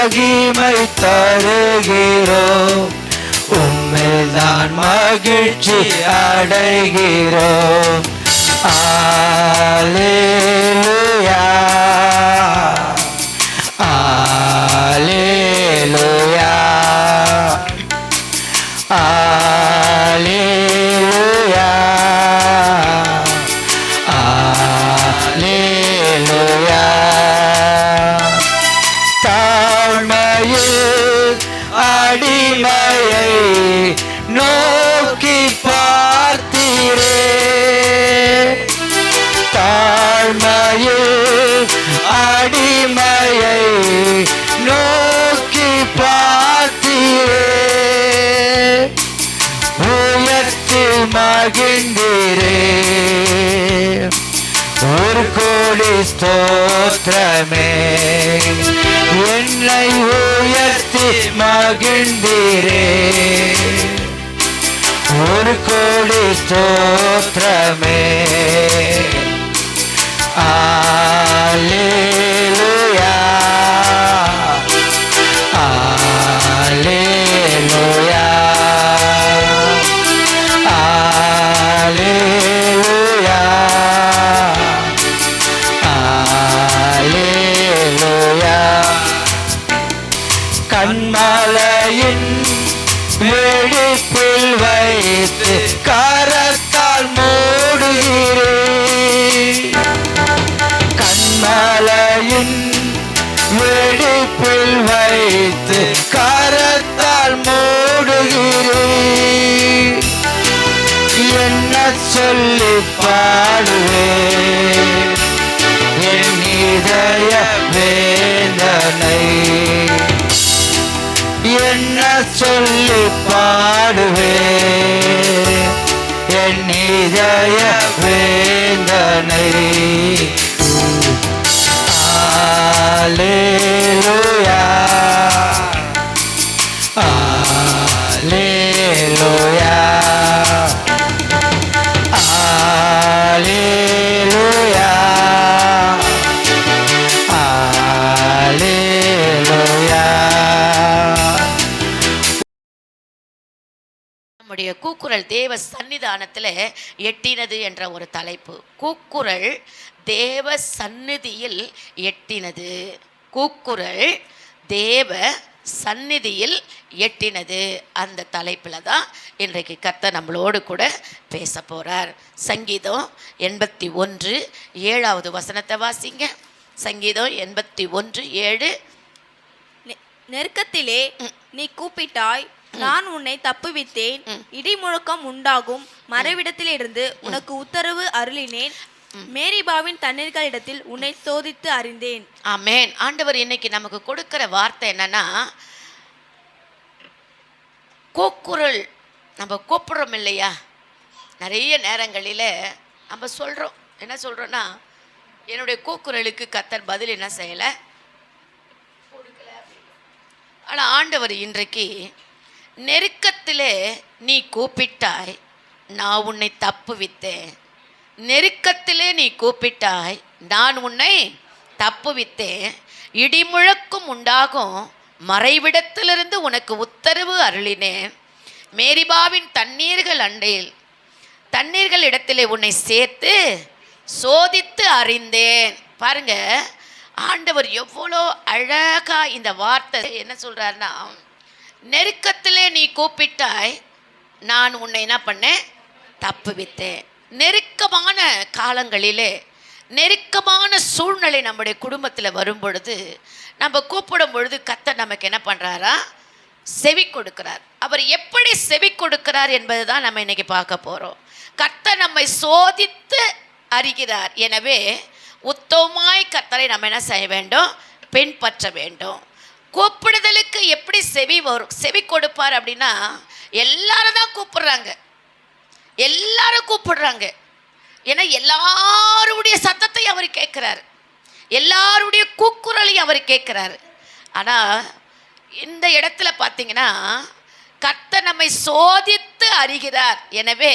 மகிமை தருகிறோம் உம்மில்தான் மகிழ்ச்சி அடைகிறோம். ஆலே ஸ்தோத்திரமே. என்னை உயர்த்தி மகிழ்ந்தீரே. ஒரு கோடி ஸ்தோத்திரமே. ஆலே மலையின் பிடிப்பில் வைத்து கரத்தால் மூடுகிறேன். கண்மலையின் வெடிப்பில் வைத்து கரத்தால் மூடுகிறேன். என்ன சொல்லி பாடுவேன்? சொல்லி பாடுவே என் இதய வேந்தனை. ஆலே கூக்குரல் தேவ சந்நிதானத்தில் எட்டினது என்ற ஒரு தலைப்பு. கூக்குரல் தேவ சந்நிதியில் எட்டினது. கூக்குரல் தேவ சந்நிதியில் எட்டினது. அந்த தலைப்பில் தான் இன்றைக்கு கர்த்தர் நம்மளோடு கூட பேச போகிறார் சங்கீதம் எண்பத்தி ஒன்று ஏழாவது வசனத்தை வாசிங்க. சங்கீதம் எண்பத்தி ஒன்று ஏழு. நெருக்கத்திலே நீ கூப்பிட்டாய் நான் உன்னை தப்புவித்தேன். இடி முழக்கம் உண்டாகும். மறைவிடத்திலிருந்து உனக்கு உத்தரவு அருளினேன். மேரிபாவின் தண்ணீர்களிடத்தில் உன்னை சோதித்து அறிந்தேன். ஆமென். ஆண்டவர் இன்னைக்கு நமக்கு கொடுக்கிற வார்த்தை என்னன்னா கூக்குரல். நம்ம கூப்பிடுறோம் இல்லையா? நிறைய நேரங்களில் நம்ம சொல்கிறோம் என்ன சொல்கிறோன்னா என்னுடைய கூக்குரலுக்கு கத்தர் பதில் என்ன செய்யலை? ஆனால் ஆண்டவர் இன்றைக்கு நெருக்கத்திலே நீ கூப்பிட்டாய் நான் உன்னை தப்புவித்தேன். நெருக்கத்திலே நீ கூப்பிட்டாய் நான் உன்னை தப்புவித்தேன். இடிமுழக்கும் உண்டாகும் மறைவிடத்திலிருந்து உனக்கு உத்தரவு அருளினேன். மேரிபாவின் தண்ணீர்கள் அண்டையில் தண்ணீர்கள் இடத்திலே உன்னை சேர்த்து சோதித்து அறிந்தேன். பாருங்க ஆண்டவர் எவ்வளோ அழகாக இந்த வார்த்தை என்ன சொல்கிறாருன்னா நெருக்கத்திலே நீ கூப்பிட்டாய் நான் உன்னை என்ன பண்ணேன்? தப்புவித்தேன் நெருக்கமான காலங்களிலே நெருக்கமான சூழ்நிலை நம்முடைய குடும்பத்தில் வரும் பொழுது நம்ம கூப்பிடும் பொழுது கத்தை நமக்கு என்ன பண்ணுறாரா செவி கொடுக்கிறார். அவர் எப்படி செவி கொடுக்கிறார் என்பது தான் நம்ம இன்றைக்கி பார்க்க போகிறோம் கர்த்தர் நம்மை சோதித்து அறிகிறார். எனவே உத்தமமாய் கர்த்தரை நம்ம என்ன செய்ய வேண்டும்? பின்பற்ற வேண்டும். கூப்பிடுதலுக்கு எப்படி செவி வரும்? செவி கொடுப்பார் அப்படின்னா எல்லாரும் தான் கூப்பிடுறாங்க. எல்லாரும் கூப்பிடுறாங்க. ஏன்னா எல்லாருடைய சத்தத்தை அவர் கேட்குறாரு. எல்லாருடைய கூக்குரலையும் அவர் கேட்குறாரு. ஆனால் இந்த இடத்துல பார்த்தீங்கன்னா கர்த்தர் நம்மை சோதித்து அறிகிறார். எனவே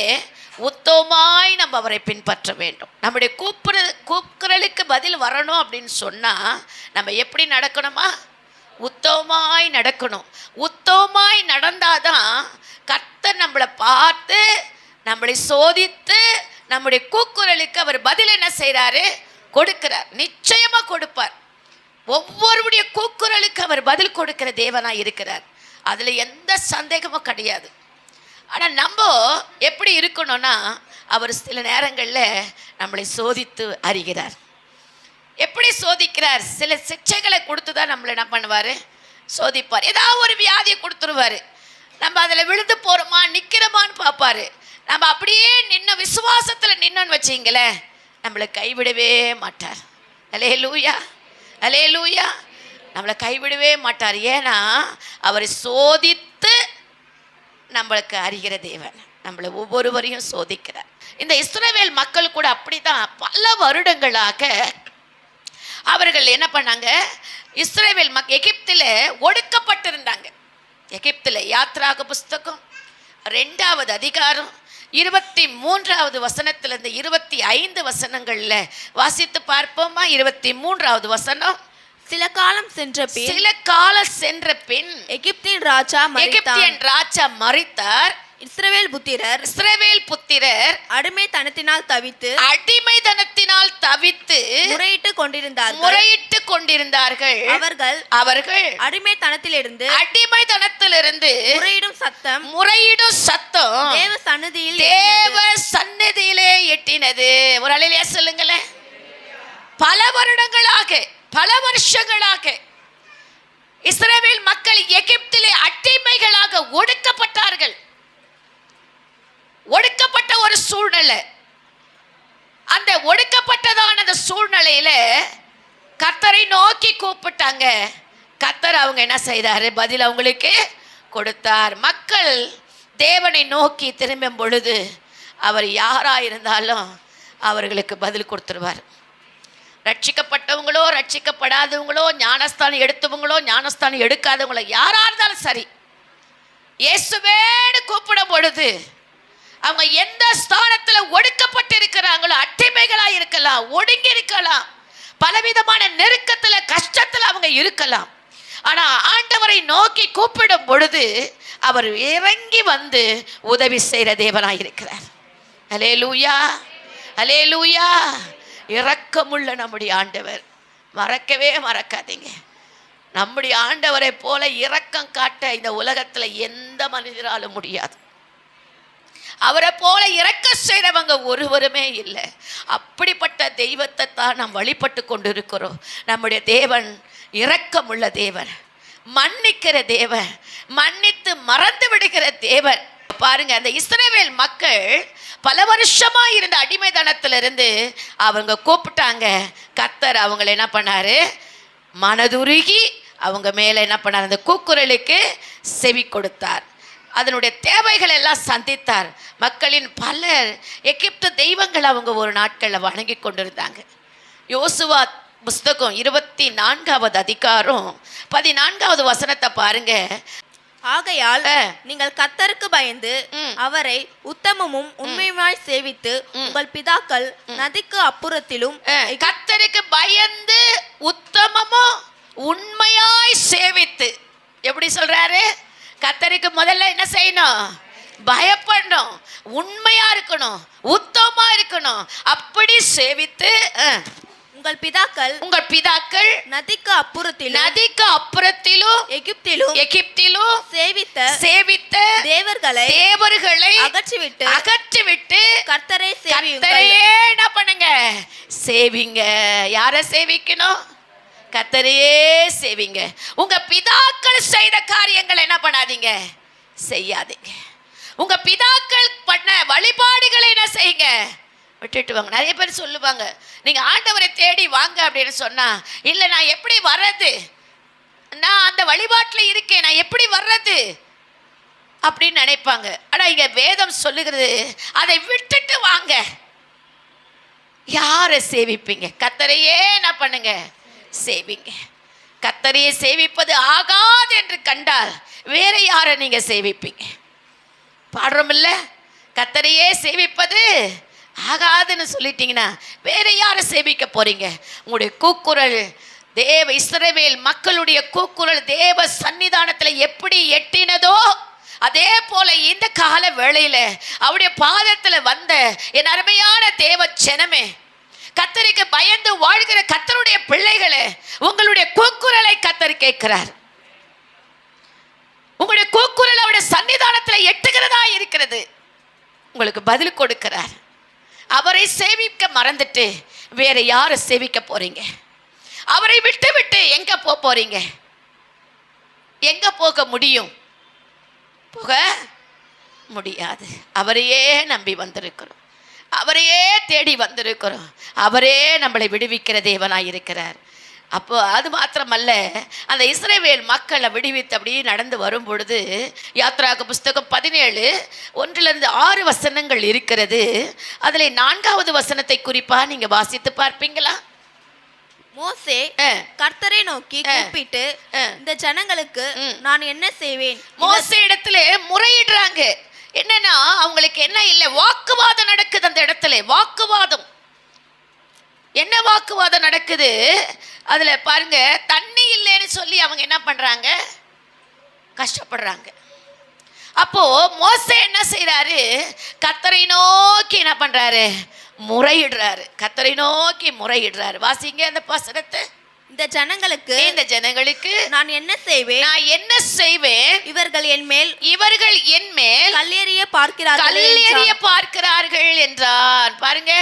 உத்தமாய் நம்ம அவரை பின்பற்ற வேண்டும். நம்முடைய கூப்பிடு கூக்குரலுக்கு பதில் வரணும் அப்படின்னு சொன்னால் நம்ம எப்படி நடக்கணுமா? உத்தமமாய் நடக்கணும். உத்தமமாய் நடந்தாதான் கர்த்தர் நம்மளை பார்த்து நம்மளை சோதித்து நம்முடைய கூக்குரலுக்கு அவர் பதில் என்ன செய்கிறாரு கொடுக்கிறார். நிச்சயமாக கொடுப்பார். ஒவ்வொருடைய கூக்குரலுக்கு அவர் பதில் கொடுக்கிற தேவனாக இருக்கிறார். அதில் எந்த சந்தேகமும் கிடையாது. ஆனால் நம்ம எப்படி இருக்கணும்னா அவர் சில நேரங்களில் நம்மளை சோதித்து அறிகிறார். எப்படி சோதிக்கிறார்? சில சிக்ஷைகளை கொடுத்து தான் நம்மளை என்ன பண்ணுவார்? சோதிப்பார். ஏதாவது ஒரு வியாதியை கொடுத்துருவாரு. நம்ம அதில் விழுந்து போகிறோமா நிற்கிறோமான்னு பார்ப்பாரு. நம்ம அப்படியே நின்று விசுவாசத்தில் நின்னோன்னு வச்சிங்களேன் நம்மளை கைவிடவே மாட்டார். அலே லூயா அலே லூயா நம்மளை கைவிடவே மாட்டார். ஏன்னா அவரை சோதித்து நம்மளுக்கு அறிகிற தேவன். நம்மளை ஒவ்வொருவரையும் சோதிக்கிறார். இந்த இஸ்ரவேல் மக்கள் கூட அப்படிதான். பல வருடங்களாக அவர்கள் என்ன பண்ணாங்க? இஸ்ரேவேல் மக் எகிப்தில் ஒடுக்கப்பட்டிருந்தாங்க. எகிப்தில் யாத்ராக புஸ்தகம் ரெண்டாவது அதிகாரம் இருபத்தி மூன்றாவது வசனத்திலிருந்து இருபத்தி ஐந்து வசனங்களில் வாசித்து பார்ப்போமா? இருபத்தி மூன்றாவது வசனம். சில காலம் சென்ற பின் சில காலம் சென்ற பின் எகிப்தின் ராஜா எகிப்தியன் ராஜா மறித்தார் இஸ்ரவேல் புத்திரர் இஸ்ரவேல் புத்திரர் அடிமைத்தனத்தினால் தவித்து அடிமைதனத்தினால் தவித்து முறையிட்டு கொண்டிருந்தார்கள். முறையிட்டு கொண்டிருந்தார்கள். அவர்கள் அவர்கள் அடிமைத்தனத்திலிருந்து அடிமைதனத்திலிருந்து முறையிடும் சத்தம் முறையிடும் சத்தம் தேவ சந்நிதியில் தேவ சந்நிதியிலே எட்டினது. ஒரு அலையிலே சொல்லுங்களேன். பல வருடங்களாக பல வருஷங்களாக இஸ்ரவேல் மக்கள் எகிப்திலே அடிமைகளாக ஒடுக்கப்பட்டார்கள். ஒடுக்கப்பட்ட ஒரு சூழ்நிலை. அந்த ஒடுக்கப்பட்டதான அந்த சூழ்நிலையில கத்தரை நோக்கி கூப்பிட்டாங்க. கத்தர் அவங்க என்ன செய்தாரு? பதில் அவங்களுக்கு கொடுத்தார். மக்கள் தேவனை நோக்கி திரும்பும் பொழுது அவர் யாராக இருந்தாலும் அவர்களுக்கு பதில் கொடுத்துருவார். ரட்சிக்கப்பட்டவங்களோ ரட்சிக்கப்படாதவங்களோ ஞானஸ்தானம் எடுத்தவங்களோ ஞானஸ்தானம் எடுக்காதவங்களோ யாராக இருந்தாலும் சரி இயேசுவேன்னு கூப்பிடும் பொழுது அவங்க எந்த ஸ்தானத்தில் ஒடுக்கப்பட்டு இருக்கிறாங்களோ அடிமைகளா இருக்கலாம் ஒடுங்கி இருக்கலாம் பலவிதமான நெருக்கத்தில் கஷ்டத்தில் அவங்க இருக்கலாம். ஆனால் ஆண்டவரை நோக்கி கூப்பிடும் பொழுது அவர் இறங்கி வந்து உதவி செய்கிற தேவனாக இருக்கிறார். அலே லூயா அலே லூயா இறக்கமுள்ள நம்முடைய ஆண்டவர். மறக்கவே மறக்காதீங்க. நம்முடைய ஆண்டவரை போல இரக்கம் காட்ட இந்த உலகத்தில் எந்த மனிதராலும் முடியாது. அவரை போல இறக்க செய்கிறவங்க ஒருவருமே இல்லை. அப்படிப்பட்ட தெய்வத்தை தான் நாம் வழிபட்டு கொண்டு இருக்கிறோம் நம்முடைய தேவன் இரக்கமுள்ள தேவன் மன்னிக்கிற தேவன் மன்னித்து மறந்து விடுகிற தேவன். பாருங்க அந்த இஸ்ரேவேல் மக்கள் பல வருஷமா இருந்த அடிமைதனத்திலிருந்து அவங்க கூப்பிட்டாங்க. கத்தர் அவங்களை என்ன பண்ணாரு? மனதுருகி அவங்க மேலே என்ன பண்ணார்? அந்த கூக்குரலுக்கு செவி கொடுத்தார். அதனுடைய தேவைகள் எல்லாம் சந்தித்தார். மக்களின் பலர் எகிப்து தெய்வங்கள் அவங்க ஒரு நாட்களில் வணங்கி கொண்டிருந்தாங்க. யோசுவா புஸ்தகம் இருபத்தி நான்காவது அதிகாரம் பதினான்காவது வசனத்தை பாருங்க. ஆகையால். நீங்கள் கத்தருக்கு பயந்து. அவரை உத்தமமும் உண்மையுமாய் சேவித்து உங்கள் பிதாக்கள் நதிக்கு அப்புறத்திலும் அஹ், கர்த்தருக்கு பயந்து உத்தமமும் உண்மையாய் சேவித்து. எப்படி சொல்றாரு? கர்த்தருக்கு முதல்ல என்ன செய்யணும்? பயப்படணும். உண்மையா இருக்கணும். உத்தமமா இருக்கணும். அப்படி சேவித்து உங்கள் பிதாக்கள் உங்கள் பிதாக்கள் நதிக்கு அப்புறத்திலும் நதிக்கு அப்புறத்திலும் எகிப்திலும் எகிப்திலும் சேவித்த சேவித்த தேவர்களை தேவர்களை அகற்றிவிட்டு அகற்றிவிட்டு கர்த்தரை கத்தரையே என்ன பண்ணுங்க? சேவிங்க. யாரை சேவிக்கணும்? கத்தரையே சேவிங்க. உங்க பிதாக்கள் செய்த காரியங்களை என்ன பண்ணாதீங்க? செய்யாதீங்க. உங்க பிதாக்கள் பண்ண வழிபாடுகளை என்ன செய்யுங்க? விட்டுட்டு வாங்க. நிறைய பேர் சொல்லுவாங்க நீங்க ஆண்டவரை தேடி வாங்க அப்படின்னு சொன்னா இல்லை நான் எப்படி வர்றது? நான் அந்த வழிபாட்டில் இருக்கேன். நான் எப்படி வர்றது? அப்படின்னு நினைப்பாங்க. ஆனால் இங்கே வேதம் சொல்லுகிறது அதை விட்டுட்டு வாங்க. யாரை சேவிப்பீங்க? கத்தரையே என்ன பண்ணுங்க? சேவிங்க. கத்தரையே சேவிப்பது ஆகாது என்று கண்டால் வேற யாரை நீங்க சேவிப்பீங்க? பாடுறோம் இல்ல? கத்தரையே சேவிப்பது ஆகாதுன்னு சொல்லிட்டீங்கன்னா வேற யாரை சேவிக்க போறீங்க? உங்களுடைய கூக்குரல் தேவ இஸ்ரவேல் மக்களுடைய கூக்குரல் தேவ சன்னிதானத்தில் எப்படி எட்டினதோ அதே போல இந்த கால வேளையில் அவருடைய பாதத்தில் வந்த என் அருமையான தேவ ஜனமே கத்தரிக்கு பயந்து வாழ்கிற கத்தருடைய பிள்ளைகளே உங்களுடைய கூக்குரலை கத்தர் கேட்கிறார். உங்களுடைய கூக்குரல் அவருடைய சன்னிதானத்தில் எட்டுகிறதா இருக்கிறது. உங்களுக்கு பதில் கொடுக்கிறார். அவரை சேவிக்க மறந்துட்டு வேற யாரை சேவிக்க போறீங்க? அவரை விட்டு விட்டு எங்க போக போறீங்க? எங்க போக முடியும்? போக முடியாது. அவரையே நம்பி வந்திருக்கிறோம். அவரையே தேடி வந்திருக்கிறோம் அவரே நம்மளை விடுவிக்கிற தேவனாய் இருக்கிறார் அப்போ அது மாத்திரமல்ல அந்த இஸ்ரவேல் மக்களை விடுவித்து அப்படியே நடந்து வரும் பொழுது யாத்ராக புஸ்தகம் பதினேழு ஒன்றிலிருந்து ஆறு வசனங்கள் இருக்கிறது அதில் நான்காவது வசனத்தை குறிப்பா நீங்க வாசித்து பார்ப்பீங்களா மோசே. கர்த்தரை நோக்கி. கூப்பிட்டு. இந்த ஜனங்களுக்கு. நான் என்ன செய்வேன் மோசே இடத்துல முறையிடுறாங்க என்னன்னா அவங்களுக்கு என்ன இல்லை வாக்குவாதம் நடக்குது அந்த இடத்துல வாக்குவாதம். என்ன வாக்குவாதம் நடக்குது? அதில் பாருங்க தண்ணி இல்லைன்னு சொல்லி அவங்க என்ன பண்ணுறாங்க கஷ்டப்படுறாங்க. அப்போ மோசே என்ன செய்கிறாரு கத்தரை நோக்கி என்ன பண்ணுறாரு முறையிடுறாரு. கத்தரை நோக்கி முறையிடுறாரு. வாசிங்க அந்த பசனத்தை இந்த ஜனங்களுக்கு இந்த ஜனங்களுக்கு நான் என்ன செய்வேன்? நான் என்ன செய்வேன்? இவர்கள் என் மேல் இவர்கள் என் மேல் கல்லெறிய பார்க்கிறார்கள் கல்லெறிய பார்க்கிறார்கள் என்றார் பாருங்க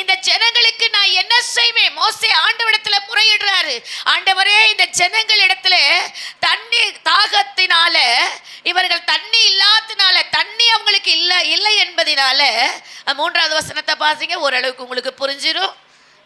இந்த ஜனங்களுக்கு நான் என்ன செய்வேன்? மோசே ஆண்டவரிடத்துல முறையிடுறாரு. ஆண்டவரே இந்த ஜனங்களிடத்துல தண்ணி தாகத்தினால இவர்கள் தண்ணி இல்லாதனால தண்ணி அவங்களுக்கு இல்ல இல்லை என்பதினால மூன்றாவது வசனத்தை பாசிங்க ஓரளவுக்கு உங்களுக்கு புரிஞ்சிடும்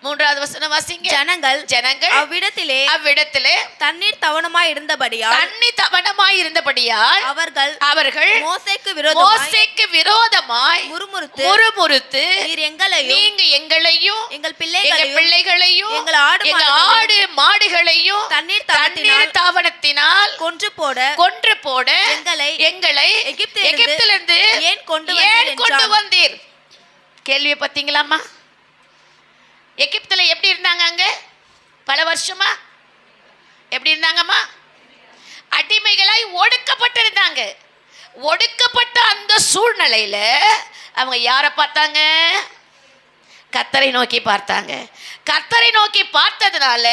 மூன்றாவது வசனம் வாசிங்க. ஜனங்கள் ஜனங்கள் அவ்விடத்திலே அவ்விடத்திலே தண்ணீர் தவணமாய் இருந்தபடியால் தண்ணி தவணமாய் இருந்தபடியால் அவர்கள் அவர்கள் மோசேக்கு விரோதமாய் மோசேக்கு விரோதமாய் முறுமுறுத்து முறுமுறுத்து நீர் எங்களையும் நீங்க எங்களையும் எங்கள் எங்க பிள்ளைகளையும் எங்கள் ஆடு ஆடு மாடுகளையும் தண்ணீர் தண்ணீர் தாவனத்தினால் கொன்று போட கொன்று போட எங்களை எங்களை எகிப்திலிருந்து எகிப்திலிருந்து ஏன் கொண்டு வந்தீர் ஏன் கொண்டு. வந்தீர்? கேள்வியை பார்த்தீங்களாம்மா? எகிப்தில் எப்படி இருந்தாங்க அங்கே? பல வருஷமா? எப்படி இருந்தாங்கம்மா? அடிமைகளாய் ஒடுக்கப்பட்டிருந்தாங்க. ஒடுக்கப்பட்ட அந்த சூழ்நிலையில் அவங்க யாரை பார்த்தாங்க? கத்தரை நோக்கி பார்த்தாங்க. கத்தரை நோக்கி பார்த்ததுனால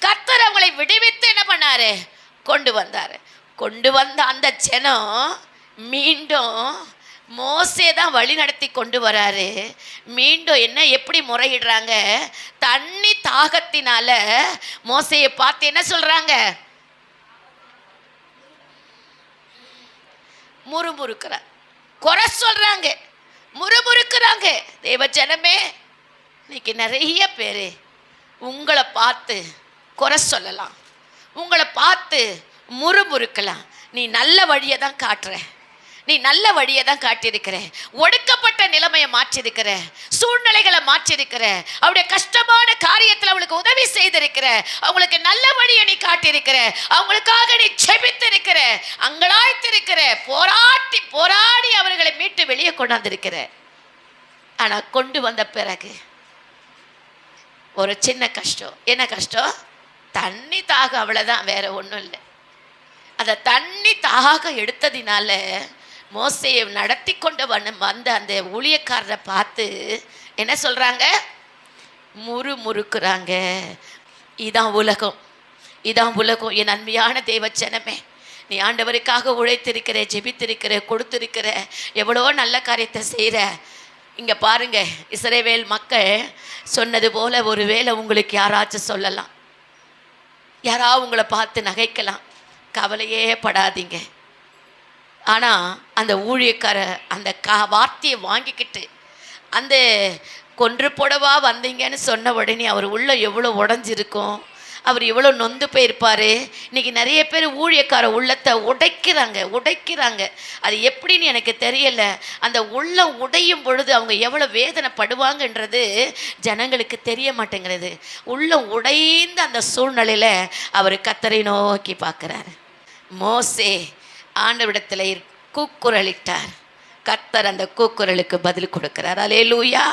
கத்தர் அவங்களை விடுவித்து என்ன பண்ணார்? கொண்டு வந்தார். கொண்டு வந்த அந்த ஜனம் மீண்டும் மோசே தான் வழி நடத்தி கொண்டு வராரு. மீண்டும் என்ன எப்படி முறையிடுறாங்க? தண்ணி தாகத்தினால மோசையை பார்த்து என்ன சொல்றாங்க? முறுமுறுக்கிறார். குறை சொல்றாங்க. முறுமுறுக்கிறாங்க. தேவ ஜனமே இன்னைக்கு நிறைய பேர் உங்களை பார்த்து குறை சொல்லலாம். உங்களை பார்த்து முறுமுறுக்கலாம். நீ நல்ல வழியை தான் காட்டுற. நீ நல்ல வழியை தான் காட்டியிருக்கிற. ஒடுக்கப்பட்ட நிலைமையை மாற்றிருக்கிற சூழ்நிலைகளை மாற்றிருக்கிற அவருடைய கஷ்டமான காரியத்தில் அவளுக்கு உதவி செய்திருக்கிற. அவங்களுக்கு நல்ல வழியை நீ காட்டியிருக்கிற. அவங்களுக்காக நீ செபித்திருக்கிற. அங்கலாய்த்திருக்கிற. போராட்டி போராடி அவர்களை மீட்டு வெளியே கொண்டாந்திருக்கிற. ஆனால் கொண்டு வந்த பிறகு ஒரு சின்ன கஷ்டம். என்ன கஷ்டம்? தண்ணி தாக அவ்வளோதான் வேற ஒன்றும் இல்லை. அந்த தண்ணி தாக எடுத்ததினால மோசையை நடத்தி கொண்டு வந்த வந்த அந்த ஊழியக்காரரை பார்த்து என்ன சொல்கிறாங்க முறு முறுக்குறாங்க இதான் உலகம். இதான் உலகம். என் அன்மையான தேவச்சனமே நீ ஆண்டவருக்காக உழைத்திருக்கிற ஜெபித்திருக்கிற கொடுத்திருக்கிற எவ்வளோ நல்ல காரியத்தை செய்கிற இங்கே பாருங்க இஸ்ரேவேல் மக்கள் சொன்னது போல ஒருவேளை உங்களுக்கு யாராச்சும் சொல்லலாம். யாராவது உங்களை பார்த்து நகைக்கலாம். கவலையே படாதீங்க. ஆனால் அந்த ஊழியக்கார அந்த கா வார்த்தையை வாங்கிக்கிட்டு அந்த கொன்று புடவா வந்தீங்கன்னு சொன்ன உடனே அவர் உள்ள எவ்வளோ உடஞ்சிருக்கும் அவர் எவ்வளோ நொந்து போயிருப்பார் இன்னைக்கு நிறைய பேர் ஊழியக்கார உள்ளத்தை உடைக்கிறாங்க உடைக்கிறாங்க. அது எப்படின்னு எனக்கு தெரியலை. அந்த உள்ளம் உடையும் பொழுது அவங்க எவ்வளோ வேதனைப்படுவாங்கன்றது ஜனங்களுக்கு தெரிய மாட்டேங்கிறது. உள்ளம் உடைந்த அந்த சூழ்நிலையில் அவர் கத்தரை நோக்கி பார்க்குறாரு. மோசே ஆண்டவிடத்தில் கூக்குரலிட்டார். கர்த்தர் அந்த கூக்குரலுக்கு பதில் கொடுக்கிறார். அலேலூயா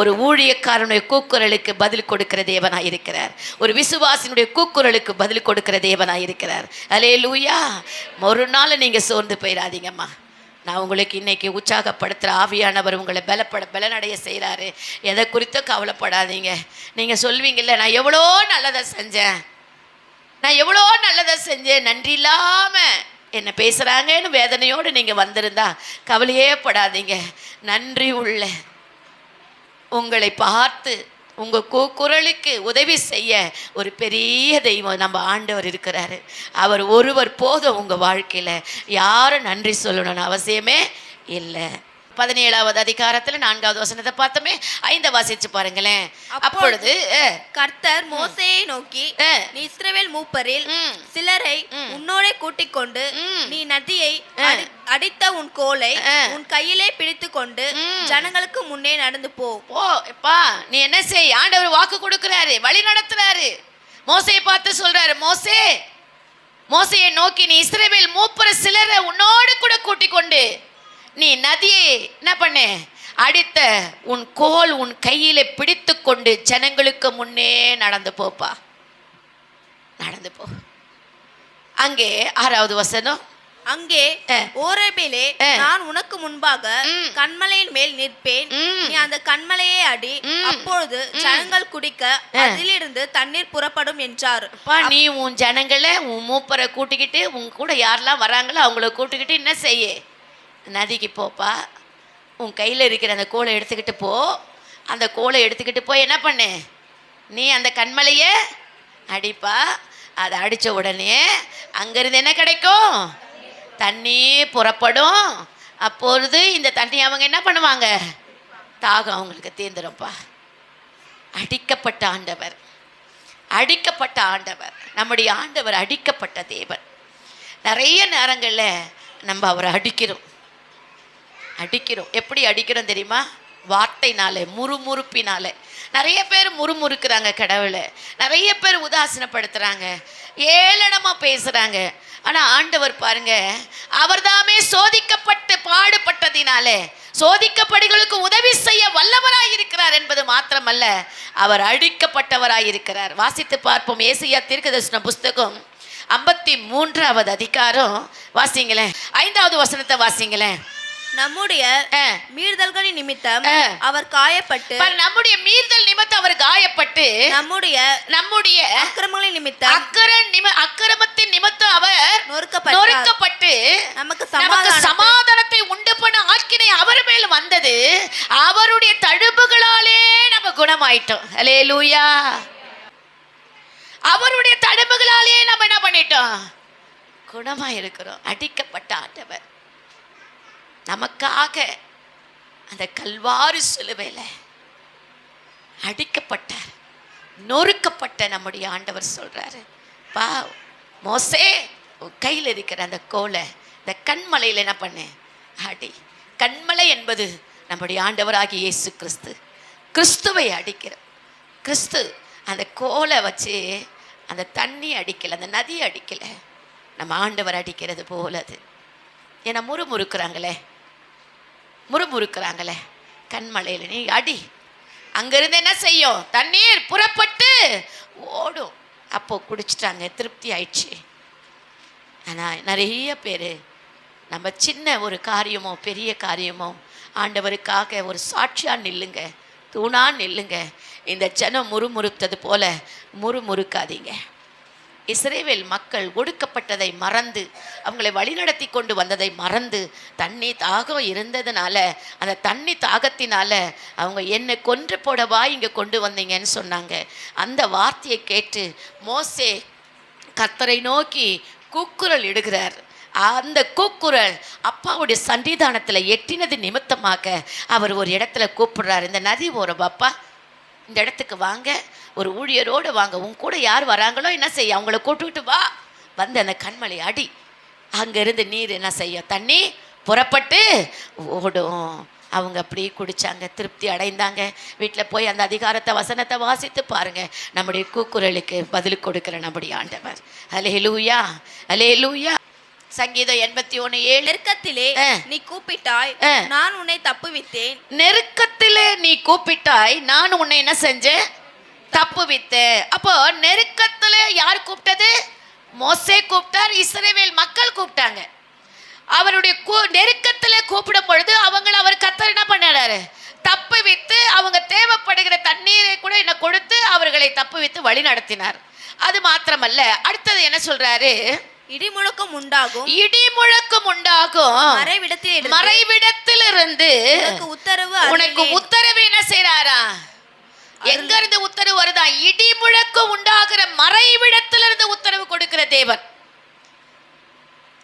ஒரு ஊழியக்காரனுடைய கூக்குரலுக்கு பதில் கொடுக்கிற தேவனாக இருக்கிறார். ஒரு விசுவாசினுடைய கூக்குரலுக்கு பதில் கொடுக்கிற தேவனாக இருக்கிறார். அலேலூயா ஒரு நாள் நீங்கள் சோர்ந்து போயிடாதீங்கம்மா நான் உங்களுக்கு இன்னைக்கு உற்சாகப்படுத்துகிற ஆவியானவர் உங்களை பலப்பட பலனடைய செய்கிறாரு எதை குறித்தும் கவலைப்படாதீங்க. நீங்கள் சொல்வீங்கல்ல நான் எவ்வளோ நல்லதை செஞ்சேன். நான் எவ்வளோ நல்லதை செஞ்சேன். நன்றி இல்லாமல் என்ன பேசுகிறாங்கன்னு வேதனையோடு நீங்கள் வந்திருந்தா கவலையே படாதீங்க. நன்றி உள்ள உங்களை பார்த்து உங்கள் கூக்குரலுக்கு உதவி செய்ய ஒரு பெரிய தெய்வம் நம்ம ஆண்டவர் இருக்கிறாரு. அவர் ஒருவர் போதும் உங்கள் வாழ்க்கையில். யாரும் நன்றி சொல்லணும்னு அவசியமே இல்லை. பதினேழாவது அதிகாரத்தில் நான்காவது வசனத்தை பார்த்தோமே ஐந்தை வாசிச்சு பாருங்களேன் அப்பொழுது கர்த்தர் மோசேயை நோக்கி நீ இஸ்ரவேல் மூப்பரில். சிலரை உன்னோடே கூட்டிக் கொண்டு. நீ நதியை அடி- அடித்த உன் கோலை. உன் கையிலே பிடித்து கொண்டு. ஜனங்களுக்கு முன்னே நடந்து போ ஓ எப்பா நீ என்ன செய் ஆண்டவர் வாக்கு கொடுக்கிறாரு வழி நடத்துறாரு மோசையை பார்த்து சொல்றாரு மோசே மோசையை நோக்கி நீ இஸ்ரவேல் மூப்பர சிலரை உன்னோடு கூட கூட்டிக் கொண்டு நீ நதியை என்ன பண்ணு அடித்த உன் கோல் உன் கையில பிடித்து கொண்டு ஜனங்களுக்கு முன்னே நடந்து போப்பா நடந்து போ அங்கே ஆறாவது வசனம் அங்கே. ஓரபிலே. நான் உனக்கு முன்பாக. கண்மலையின் மேல் நிற்பேன். நீ அந்த கண்மலையை அடி. அப்பொழுது ஜனங்கள் குடிக்க அதிலிருந்து தண்ணீர் புறப்படும் என்றார் நீ உன் ஜனங்களை உன் மூப்பரை கூட்டிக்கிட்டு உன் கூட யாரெல்லாம் வராங்களோ அவங்கள கூட்டிக்கிட்டு என்ன செய்ய நதிக்கு போப்பா. உன் கையில் இருக்கிற அந்த கோலை எடுத்துக்கிட்டு போ. அந்த கோலை எடுத்துக்கிட்டு போய் என்ன பண்ணு? நீ அந்த கண்மலையே அடிப்பா. அதை அடித்த உடனே அங்கேருந்து என்ன கிடைக்கும்? தண்ணி புறப்படும். அப்பொழுது இந்த தண்ணி அவங்க என்ன பண்ணுவாங்க? தாகம் அவங்களுக்கு தீர்ந்துடும்ப்பா அடிக்கப்பட்ட ஆண்டவர். அடிக்கப்பட்ட ஆண்டவர். நம்முடைய ஆண்டவர் அடிக்கப்பட்ட தேவன். நிறைய நேரங்களில் நம்ம அவரை அடிக்கிறோம். அடிக்கிறோம். எப்படி அடிக்கிறோம் தெரியுமா? வார்த்தைனாலே முறுமுறுப்பினாலே. நிறைய பேர் முறுமுறுக்கிறாங்க கடவுளை. நிறைய பேர் உதாசீனப்படுத்துகிறாங்க ஏளனமாக பேசுகிறாங்க ஆனால் ஆண்டவர் பாருங்க அவர்தாமே சோதிக்கப்பட்டு பாடுபட்டதினாலே சோதிக்கப்படுகளுக்கு உதவி செய்ய வல்லவராய் இருக்கிறார் என்பது மாத்திரமல்ல அவர் அழிக்கப்பட்டவராய் இருக்கிறார். வாசித்து பார்ப்போம். ஏசியா தீர்க்கதர்சன புஸ்தகம் ஐம்பத்தி மூன்றாவது அதிகாரம். வாசிங்களேன். ஐந்தாவது வசனத்தை வாசிங்களேன். நம்முடைய. மீறுதல்களின் நிமித்தம். அவர் காயப்பட்டு நம்முடைய மீறுதல் நிமித்தம் அவர் காயப்பட்டு நம்முடைய நம்முடைய அக்கிரமங்களின் நிமித்தம் அக்கர நிம அக்கிரமத்தின் நிமித்தம் அவர் நொறுக்கப்பட்டு நமக்கு நமக்கு சமாதானத்தை உண்டு பண்ண ஆக்கினை அவர் மேல் வந்தது. அவருடைய தழும்புகளாலே நம்ம குணமாயிட்டோம். ஹalleluya. அவருடைய தழும்புகளாலே நம்ம என்ன பண்ணிட்டோம்? குணமா இருக்கிறோம் அடிக்கப்பட்ட ஆண்டவர். நமக்காக அந்த கல்வாரி சிலுவையில் அடிக்கப்பட்டார் நொறுக்கப்பட்ட நம்முடைய ஆண்டவர் சொல்கிறாரு பா மோசே உன் கையில் இருக்கிற அந்த கோலை இந்த கண்மலையில் என்ன பண்ணு? அடி. கண்மலை என்பது நம்முடைய ஆண்டவராகிய இயேசு கிறிஸ்து. கிறிஸ்துவை அடிக்கிற கிறிஸ்து அந்த கோலை வச்சு அந்த தண்ணி அடிக்கலை அந்த நதி அடிக்கலை. நம்ம ஆண்டவர் அடிக்கிறது போல அது ஏன்னா முறுமுறுக்குறாங்களே. முறுமுறுக்கிறாங்களே. கண்மலையில் நீ அடி. அங்கேருந்து என்ன செய்யும்? தண்ணீர் புறப்பட்டு ஓடும். அப்போது குடிச்சிட்டாங்க. திருப்தி ஆயிடுச்சு. ஆனால் நிறைய பேர் நம்ம சின்ன ஒரு காரியமோ பெரிய காரியமோ ஆண்டவருக்காக ஒரு சாட்சியாக நில்லுங்க. தூணாக நில்லுங்க. இந்த ஜனம் முறுமுறுத்தது போல முறுமுறுக்காதீங்க. இஸ்ரேவேல் மக்கள் ஒடுக்கப்பட்டதை மறந்து அவங்களை வழிநடத்தி கொண்டு வந்ததை மறந்து தண்ணி தாகம் இருந்ததுனால அந்த தண்ணி தாகத்தினால அவங்க என்னை கொன்று போடவா இங்கே கொண்டு வந்தீங்கன்னு சொன்னாங்க. அந்த வார்த்தையை கேட்டு மோசே கர்த்தரை நோக்கி கூக்குரல் இடுகிறார். அந்த கூக்குரல் அப்பாவுடைய சன்னிதானத்தில் எட்டினது நிமித்தமாக அவர் ஒரு இடத்துல கூப்பிடுறாரு. இந்த நதி ஓரம் அப்பா இந்த இடத்துக்கு வாங்க. ஒரு ஊழியரோடு வாங்க உன் கூட யார் வராங்களோ என்ன செய்ய அவங்கள கூட்டுக்கிட்டு வா. வந்து அந்த கண்மலை அடி. அங்கேருந்து நீர் என்ன செய்யும்? தண்ணி புறப்பட்டு ஓடும். அவங்க அப்படி குடிச்சாங்க திருப்தி அடைந்தாங்க. வீட்டில் போய் அந்த அதிகாரத்தை வசனத்தை வாசித்து பாருங்க. நம்முடைய கூக்குரலுக்கு பதில் கொடுக்கிற நம்முடைய ஆண்டவர். அலே லூயா அலே லூயா சங்கீதம் எண்பத்தி ஒண்ணு ஏழு. நெருக்கத்திலே. நீ கூப்பிட்டாய். நான் உன்னை தப்புவித்தேன். நெருக்கத்திலே நீ கூப்பிட்டாய் நான் உன்னை என்ன செஞ்சேன்? தப்பு வித்தேன் அப்போ நெருக்கத்துல யார் கூப்பிட்டது? மோசே கூப்பிட்டார் இஸ்ரவேல் மக்கள் கூப்பிட்டாங்க. அவருடைய கூ- நெருக்கத்துல கூப்பிடும் பொழுது அவங்கள அவர் கத்தர் என்ன பண்ணாரு தப்பு வித்து அவங்க தேவைப்படுகிற தண்ணீரை கூட என்ன கொடுத்து அவர்களை தப்பு வித்து வழி நடத்தினார். அது மாத்திரமல்ல அடுத்தது என்ன சொல்றாரு? இடிமுழக்கம் உண்டாகும். இடி முழக்கம் உண்டாகும். மறைவிடத்தில் இருந்து மறைவிடத்திலிருந்து உனக்கு உத்தரவு உனக்கு. உத்தரவு என்ன செய்யறாரா எங்க இருந்து உத்தரவு வருதா? இடி முழக்கம் உண்டாகிற மறைவிடத்திலிருந்து உத்தரவு கொடுக்கிற தேவன்.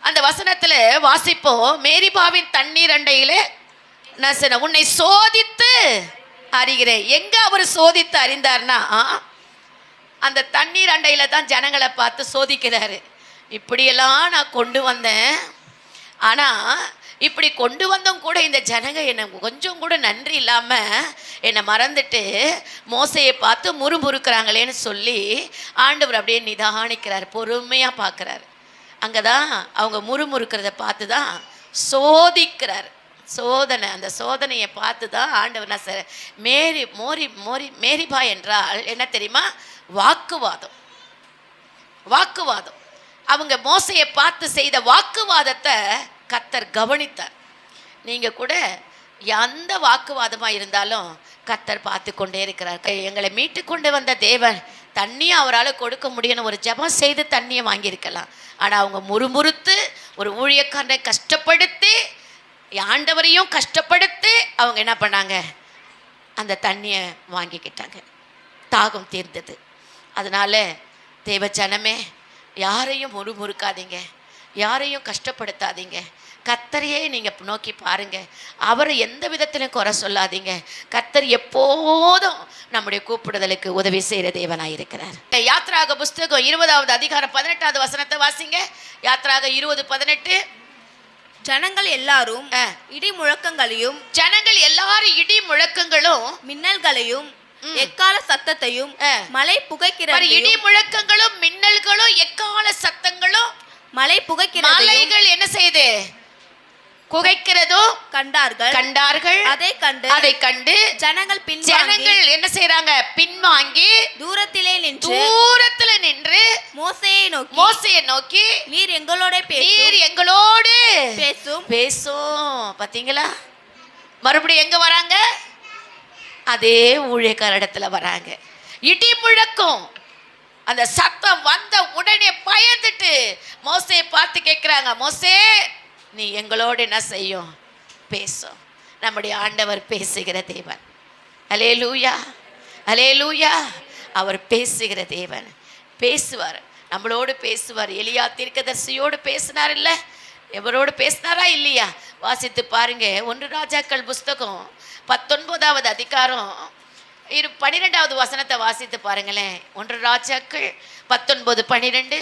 அந்த வசனத்துல வாசிப்போம். மேரிபாவின் தண்ணீர் அண்டையிலே நான் உன்னை சோதித்து அறிகிறேன். எங்க அவர் சோதித்து அறிந்தார்னா அந்த தண்ணீர் அண்டையில தான் ஜனங்களை பார்த்து சோதிக்கிறாரு. இப்படியெல்லாம் நான் கொண்டு வந்தேன். ஆனால் இப்படி கொண்டு வந்தும் கூட இந்த ஜனங்க என்னை கொஞ்சம் கூட நன்றி இல்லாமல் என்னை மறந்துட்டு மோசையை பார்த்து முறுமுறுக்கிறாங்களேன்னு சொல்லி ஆண்டவர் அப்படியே நிதானிக்கிறார் பொறுமையாக பார்க்குறாரு. அங்கே தான் அவங்க முறுமுறுக்கிறத பார்த்து தான் சோதிக்கிறார். சோதனை அந்த சோதனையை பார்த்து தான் ஆண்டவர் நான் சார் மேரி மோரி மோரி மேரிபா என்றால் என்ன தெரியுமா? வாக்குவாதம். வாக்குவாதம். அவங்க மோசையை பார்த்து செய்த வாக்குவாதத்தை கத்தர் கவனித்தார். நீங்கள் கூட எந்த வாக்குவாதமாக இருந்தாலும் கத்தர் பார்த்து கொண்டே இருக்கிறார். எங்களை மீட்டு கொண்டு வந்த தேவன் தண்ணியை அவரால் கொடுக்க முடியும்னு ஒரு ஜபம் செய்து தண்ணியை வாங்கியிருக்கலாம். ஆனால் அவங்க முறுமுறுத்து ஒரு ஊழியக்காரனை கஷ்டப்படுத்தி ஆண்டவரையும் கஷ்டப்படுத்தி அவங்க என்ன பண்ணாங்க? அந்த தண்ணியை வாங்கிக்கிட்டாங்க. தாகம் தீர்ந்தது. அதனால் தேவ ஜனமே யாரையும் முறுமுறுக்காதீங்க. யாரையும் கஷ்டப்படுத்தாதீங்க. கத்தரையே நீங்க நோக்கி பாருங்க. அவரை எந்த விதத்திலும் குறை சொல்லாதீங்க. கத்தர் எப்போதும் நம்முடைய கூப்பிடுதலுக்கு உதவி செய்கிற தேவனாய் இருக்கிறார். யாத்ராக புஸ்தகம் இருபதாவது அதிகாரம் பதினெட்டாவது வசனத்தை வாசிங்க. யாத்ராக இருபது பதினெட்டு. ஜனங்கள் எல்லாரும். இடி முழக்கங்களையும் ஜனங்கள் எல்லாரும் இடி முழக்கங்களும் மின்னல்களையும் எக்கால சத்தத்தையும். மலை பாரு, இடி முழக்கங்களும் மின்னல்களும் எக்கால சத்தங்களும் மலை புகைக்கிறதையும் மலைகள் என்ன செய்யுது? குகைக்கிறதும் கண்டார்கள். கண்டார்கள். அதை கண்டு அதை கண்டு ஜனங்கள் பின்வாங்கி ஜனங்கள் என்ன செய்றாங்க? பின்வாங்கி தூரத்திலே நின்று தூரத்துல நின்று மோசையை நோக்கி மோசையை நோக்கி நீர் எங்களோட நீர் எங்களோடு பேசும். பேசும். பாத்தீங்களா? மறுபடியும் எங்க வராங்க? அதே ஊழியக்கார இடத்துல வராங்க. இடி முழக்கம். அந்த சத்தம் வந்த உடனே பயந்துட்டு மோசையை பார்த்து கேட்குறாங்க மோசே நீ எங்களோடு என்ன செய்யும்? பேசும் நம்முடைய ஆண்டவர் பேசுகிற தேவன். அலே லூயா அலே லூயா அவர் பேசுகிற தேவன். பேசுவார். நம்மளோடு பேசுவார். எளியா தீர்க்கதரிசியோடு பேசினார் இல்லை? எவரோடு பேசினாரா இல்லையா? வாசித்து பாருங்க. ஒன்று ராஜாக்கள் புஸ்தகம் பத்தொன்பதாவது அதிகாரம் இரு பன்னிரெண்டாவது வசனத்தை வாசித்து பாருங்களேன். ஒன்று ராஜாக்கள் பத்தொன்பது பன்னிரெண்டு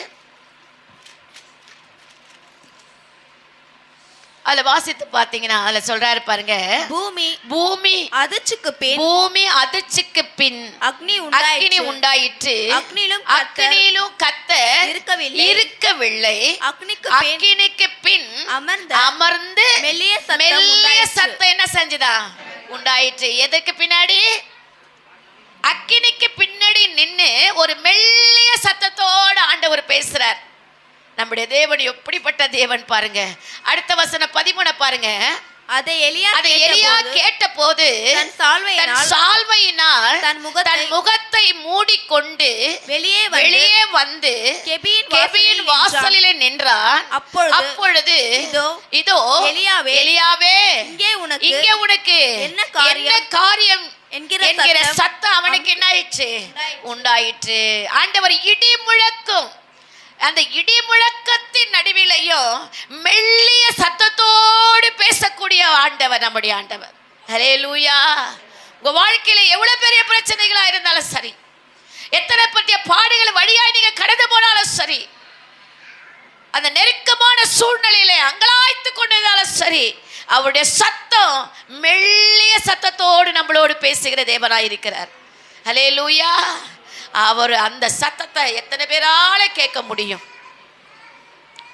அதில் வாசித்து பார்த்தீங்கன்னா அதில் சொல்றாரு பாருங்க. பூமி பூமி அதிர்ச்சிக்கு பின் பூமி அதிர்ச்சிக்கு பின் அக்னி அக்கினி உண்டாயிற்று உண்டாயிற்று. அக்னியிலும் கத்த இருக்கவில்லை. இருக்கவில்லை. அக்னிக்கு பின் அக்கினிக்கு பின் அமர்ந்த அமர்ந்து மெல்லிய மெல்லிய. சத்தம் என்ன செஞ்சுதா? உண்டாயிற்று. எதற்கு பின்னாடி? அக்கினிக்கு பின்னாடி நின்னு ஒரு மெல்லிய சத்தத்தோட ஆண்டவர் பேசுறார். நம்முடைய தேவன் எப்படிப்பட்ட தேவன் பாருங்க. அடுத்த வசனம் பதிமூணை பாருங்க. அதை எலியா அதை எலியா கேட்ட போது தன் சால்வையினால் தன் சால்வையினால் தன் முகத்தை- முகத்தை மூடிக்கொண்டு வெளியே வெளியே வந்து கெபியின் வாசலிலே நின்றான். அப்பொழுது அப்பொழுது இதோ இதோ எலியாவே, எலியாவே இங்கே உனக்கு இங்கே உனக்கு என்ன காரியம்? என்கிற சத்தம் அவனுக்கு என்ன ஆயிடுச்சு உண்டாயிற்று. ஆண்டவர் இடி முழக்கும். அந்த இடி முழக்கத்தின் நடுவிலையும் மெல்லிய சத்தத்தோடு பேசக்கூடிய ஆண்டவர் நம்முடைய ஆண்டவர். ஹலே லூயா உங்க வாழ்க்கையில எவ்வளவு பெரிய பிரச்சனைகளா இருந்தாலும் சரி. எத்தனை பற்றிய பாடுகள் வழியாய் நீங்க கடந்து போனாலும் சரி. அந்த நெருக்கமான சூழ்நிலையில அங்கலாய்த்து கொண்டிருந்தாலும் சரி. அவருடைய சத்தம் மெல்லிய சத்தத்தோடு நம்மளோடு பேசுகிற தேவனாக இருக்கிறார். ஹலே லூயா அவர் அந்த சத்தத்தை எத்தனை பேரால கேட்க முடியும்.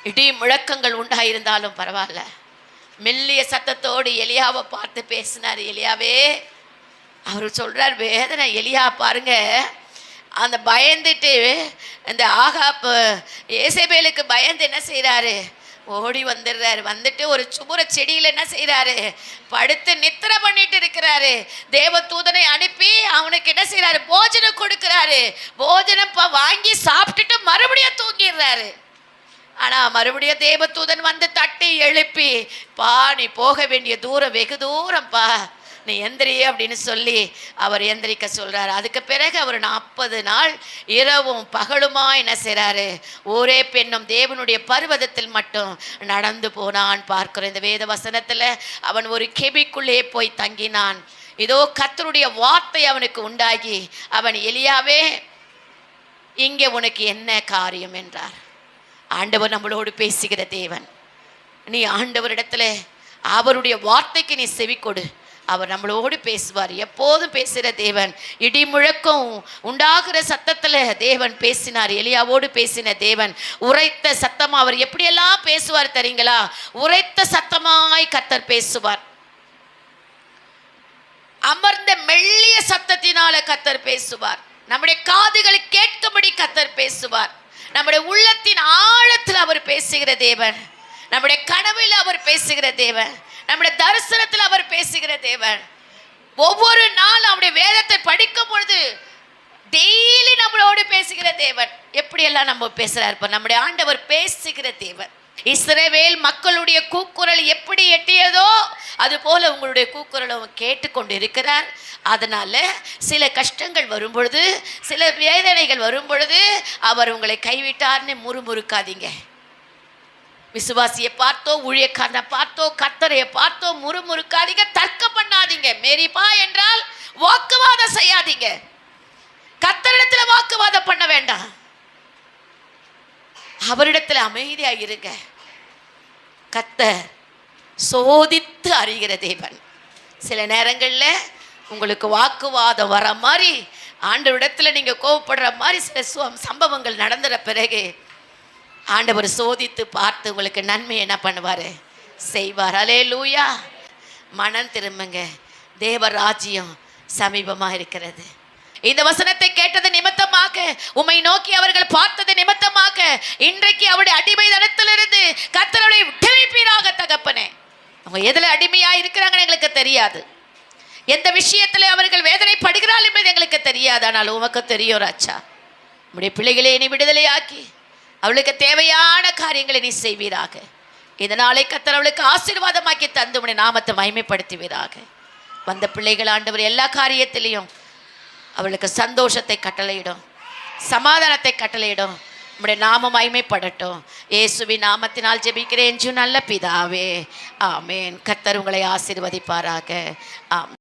இடி முழக்கங்கள் உண்டாயிருந்தாலும் பரவாயில்ல. மெல்லிய சத்தத்தோடு எலியாவை பார்த்து பேசினார் எலியாவே அவர் சொல்கிறார் வேதனை எலியா பாருங்க. அந்த பயந்துட்டு இந்த ஆகாப்பு ஏசேபேலுக்கு பயந்து என்ன செய்கிறாரு ஓடி வந்துடுறாரு. வந்துட்டு ஒரு சுமுற செடியில் என்ன செய்கிறாரு படுத்து நித்திர பண்ணிட்டு இருக்கிறாரு. தேவதூதனை அனுப்பி அவனுக்கு என்ன செய்கிறாரு போஜனம் கொடுக்குறாரு. போஜனம் வாங்கி சாப்பிட்டுட்டு மறுபடியும் தூங்கிடுறாரு. ஆனால் மறுபடியும் தேவதூதன் வந்து தட்டி எழுப்பி பா நீ போக வேண்டிய தூரம் வெகு தூரம்ப்பா நீ எந்திரி அப்படின்னு சொல்லி அவர் எந்திரிக்க சொல்றாரு. அதுக்கு பிறகு அவர் நாற்பது நாள் இரவும் பகலுமா என்ன செய்றாரு? ஒரே பெண்ணும் தேவனுடைய பருவதத்தில் மட்டும் நடந்து போனான் பார்க்கிறோம். இந்த வேத வசனத்துல அவன் ஒரு கெபிக்குள்ளே போய் தங்கினான். இதோ கத்தருடைய வார்த்தை அவனுக்கு உண்டாகி அவன் எளியாவே இங்கே உனக்கு என்ன காரியம் என்றார். ஆண்டவர் நம்மளோடு பேசுகிற தேவன். நீ ஆண்டவரிடத்துல அவருடைய வார்த்தைக்கு நீ செவி கொடு. அவர் நம்மளோடு பேசுவார். எப்போதும் பேசுகிற தேவன் இடி முழக்கம் உண்டாகிற சத்தத்தில் தேவன் பேசினார். எலியாவோடு பேசின தேவன் உரைத்த சத்தமாக அவர் எப்படியெல்லாம் பேசுவார் தெரியுங்களா? உரைத்த சத்தமாய் கத்தர் பேசுவார். அமர்ந்த மெல்லிய சத்தத்தினால கத்தர் பேசுவார். நம்முடைய காதுகளை கேட்கும்படி கத்தர் பேசுவார். நம்முடைய உள்ளத்தின் ஆழத்தில் அவர் பேசுகிற தேவன் நம்முடைய கனவில் அவர் பேசுகிற தேவன் நம்முடைய தரிசனத்தில் அவர் பேசுகிற தேவன். ஒவ்வொரு நாள் அவருடைய வேதத்தை படிக்கும் பொழுது டெய்லி நம்மளோடு பேசுகிற தேவன். எப்படியெல்லாம் நம்ம பேசுகிறார் இப்போ நம்முடைய ஆண்டவர் பேசுகிற தேவன். இஸ்ரேவேல் மக்களுடைய கூக்குரல் எப்படி எட்டியதோ அது போல உங்களுடைய கூக்குரலை கேட்டுக்கொண்டு இருக்கிறார் அதனால சில கஷ்டங்கள் வரும்பொழுது சில வேதனைகள் வரும் பொழுது அவர் உங்களை கைவிட்டார்னு முறுமுறுக்காதீங்க. விசுவாசியை பார்த்தோ ஊழியக்காரனை பார்த்தோ கத்தரையை பார்த்தோ முறுமுறுக்காதீங்க தர்க்கம் பண்ணாதீங்க. மேரிப்பா என்றால் வாக்குவாதம் செய்யாதீங்க. கத்தரிடத்துல வாக்குவாதம் பண்ண வேண்டாம். அவரிடத்துல அமைதியா இருங்க. கத்தர் சோதித்து அறிகிற தேவன். சில நேரங்களில் உங்களுக்கு வாக்குவாதம் வர மாதிரி ஆண்டு இடத்துல நீங்கள் கோவப்படுற மாதிரி சில சம்பவங்கள் நடந்துற பிறகு ஆண்டவர் சோதித்து பார்த்து உங்களுக்கு நன்மை என்ன பண்ணுவார்? செய்வார். அலே லூயா மனம் திரும்புங்க. தேவ ராஜ்யம் சமீபமாக இருக்கிறது. இந்த வசனத்தை கேட்டது நிமித்தமாக உம்மை நோக்கி அவர்கள் பார்த்தது நிமித்தமாக இன்றைக்கு அவருடைய அடிமை தனத்திலிருந்து கத்தருடைய விடுவிப்பீராக தகப்பனே. அவங்க எதில் அடிமையாக இருக்கிறாங்கன்னு எங்களுக்கு தெரியாது. எந்த விஷயத்தில் அவர்கள் வேதனைப்படுகிறாள் என்பது எங்களுக்கு தெரியாது. ஆனால் உமக்கு தெரியும் ராச்சா நம்முடைய பிள்ளைகளை இனி விடுதலையாக்கி அவளுக்கு தேவையான காரியங்களை நீ செய்வீராக. இதனாலே கத்தர் அவளுக்கு ஆசீர்வாதமாக்கி தந்து உடைய நாமத்தை மகிமைப்படுத்துவீராக. வந்த பிள்ளைகள் ஆண்டவர் எல்லா காரியத்திலையும் அவளுக்கு சந்தோஷத்தை கட்டளையிடும் சமாதானத்தை கட்டளையிடும். உம்முடைய நாமம் மகிமைப்படட்டும். இயேசுவி நாமத்தினால் ஜெபிக்கிறேன் ஜு நல்ல பிதாவே. ஆமேன். கத்தர் உங்களை ஆசீர்வதிப்பாராக. ஆம்